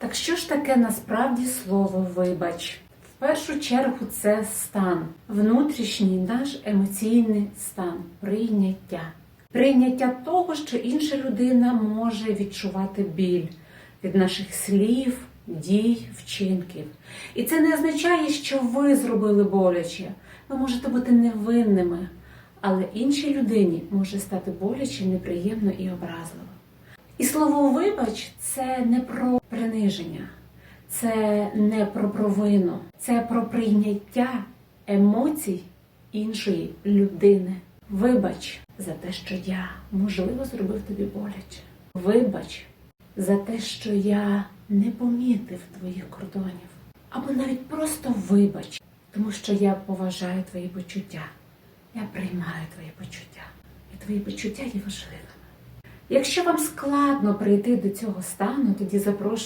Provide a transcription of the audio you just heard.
Так що ж таке насправді слово вибач? В першу чергу це стан, внутрішній наш емоційний стан, прийняття. Прийняття того, що інша людина може відчувати біль від наших слів, дій, вчинків. І це не означає, що ви зробили боляче. Ви можете бути невинними, але іншій людині може стати боляче, неприємно і образливо. І слово вибач це не про приниження, це не про провину, це про прийняття емоцій іншої людини. Вибач за те, що я можливо зробив тобі боляче. Вибач за те, що я не помітив твоїх кордонів. Або навіть просто вибач, тому що я поважаю твої почуття. Я приймаю твої почуття. І твої почуття є важливими. Якщо вам складно прийти до цього стану, тоді запрошую